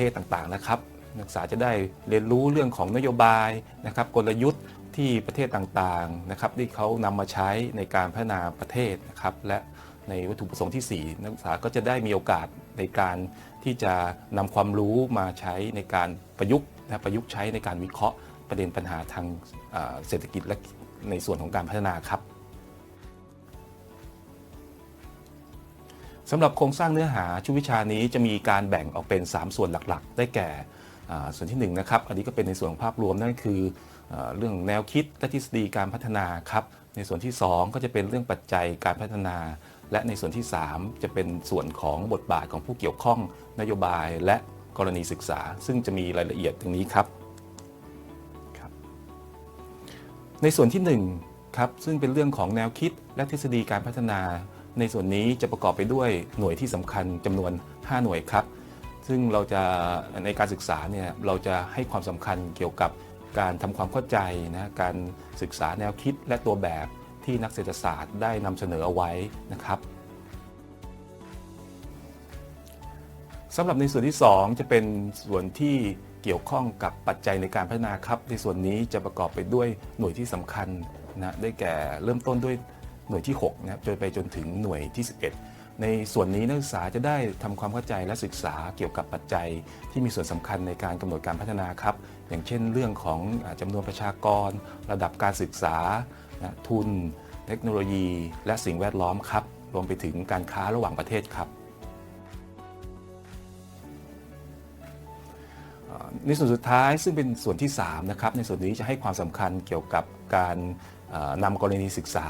ประเทศต่างๆนะครับ นักศึกษาจะได้เรียนรู้เรื่องของนโยบายนะครับกลยุทธ์ที่ประเทศต่างๆนะครับที่เขานำมาใช้ในการพัฒนาประเทศนะครับและในวัตถุประสงค์ที่ 4 นักศึกษาก็จะได้มีโอกาสในการที่จะนำความรู้มาใช้ในการประยุกต์นะประยุกต์ใช้ในการวิเคราะห์ประเด็นปัญหาทางเศรษฐกิจและในส่วนของการพัฒนาครับ สำหรับโครงสร้างเนื้อหาชุดวิชานี้จะมีการแบ่งออกเป็น 3 ส่วนหลักๆ ได้แก่อ่าส่วนที่1นะครับอันนี้ก็เป็นในส่วนของภาพรวมนั่นคือเอ่อเรื่องแนวคิดและทฤษฎีการพัฒนาครับในส่วนที่ 2 ก็จะเป็นเรื่องปัจจัยการพัฒนา และในส่วนที่ 3 จะเป็นส่วนของบทบาทของผู้เกี่ยวข้องนโยบายและกรณีศึกษา ซึ่งจะมีรายละเอียดตรงนี้ครับครับในส่วนที่1ครับซึ่งเป็นเรื่องของแนวคิดและทฤษฎีการพัฒนา ในส่วนนี้จะประกอบไปด้วยหน่วยที่สำคัญจำนวน 5 หน่วยครับ ซึ่งเราจะในการศึกษาเนี่ยเราจะให้ความสำคัญเกี่ยวกับการทำความเข้าใจนะการศึกษาแนวคิดและตัวแบบที่นักเศรษฐศาสตร์ได้นำเสนอเอาไว้นะครับสำหรับในส่วนที่ 2 จะเป็นส่วนที่เกี่ยวข้องกับปัจจัยในการพัฒนาครับ ในส่วนนี้จะประกอบไปด้วยหน่วยที่สำคัญนะได้แก่เริ่มต้นด้วย หน่วยที่6นะครับจนไปจนถึงหน่วยที่ 11 ในส่วนนี้นักศึกษาจะได้ทำความเข้าใจและศึกษาเกี่ยวกับปัจจัย ที่มีส่วนสำคัญในการกำหนดการพัฒนาครับ อย่างเช่น เรื่องของอาจำนวนประชากร ระดับการศึกษานะทุน เทคโนโลยี และสิ่งแวดล้อมครับรวมไปถึงการค้าระหว่างประเทศครับในส่วนสุดท้ายซึ่งเป็นส่วนที่3นะครับในส่วนนี้จะให้ความสำคัญเกี่ยวกับการเอ่อนำกรณีศึกษา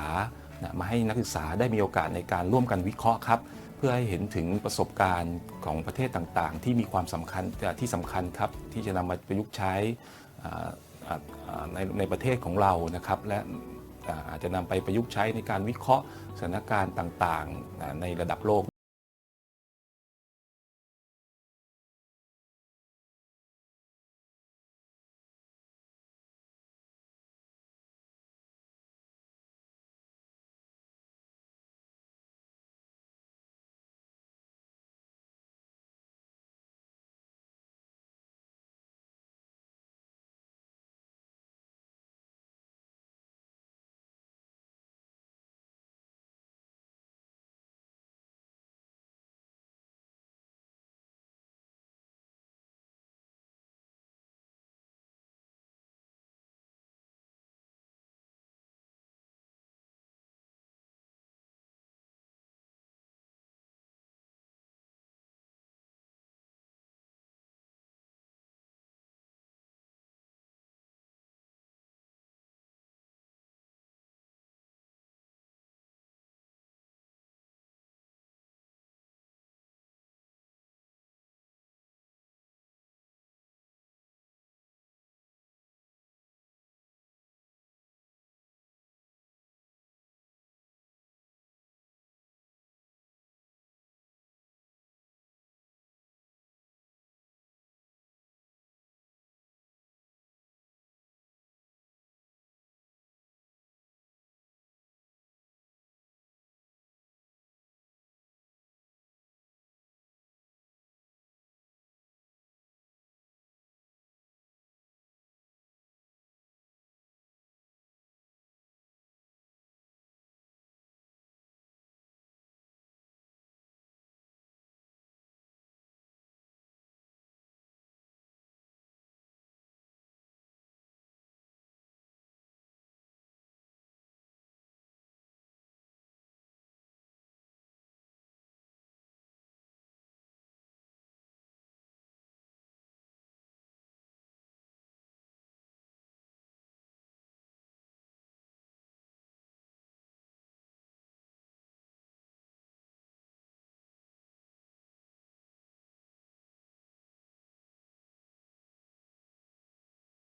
นะมาให้นักศึกษาได้มีโอกาสในการร่วมกันวิเคราะห์ครับเพื่อให้เห็นถึงประสบการณ์ของประเทศต่างๆ ที่มีความสำคัญที่สำคัญครับที่จะนำมาประยุกต์ใช้ในในประเทศของเรานะครับ และอาจจะนำไปประยุกต์ใช้ในการวิเคราะห์สถานการณ์ต่างๆ ในระดับโลก